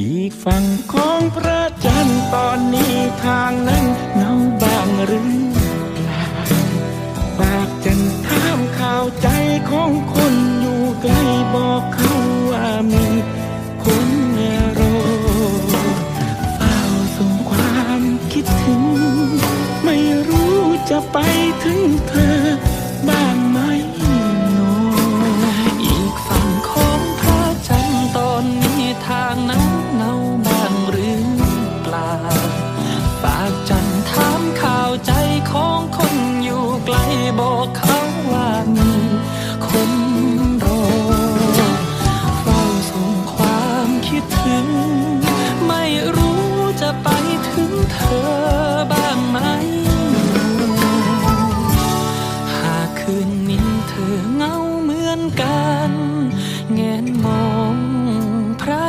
อีกฝั่งของพระจันทร์ตอนนี้ทางนั้นเงาบางหรือเปล่าฝากจันทร์ถามข่าวใจของคนอยู่ไกลบอกเขาว่ามีคนรอเฝ้าส่งความคิดถึง ไม่รู้จะไปถึงเธอบ้าง บอกเขาว่ามีคนรอเฝ้าส่งความคิดถึง ไม่รู้จะไปถึงเธอบ้างไหม หากคืนนี้เธอเงาเหมือนกัน แงนมองพระ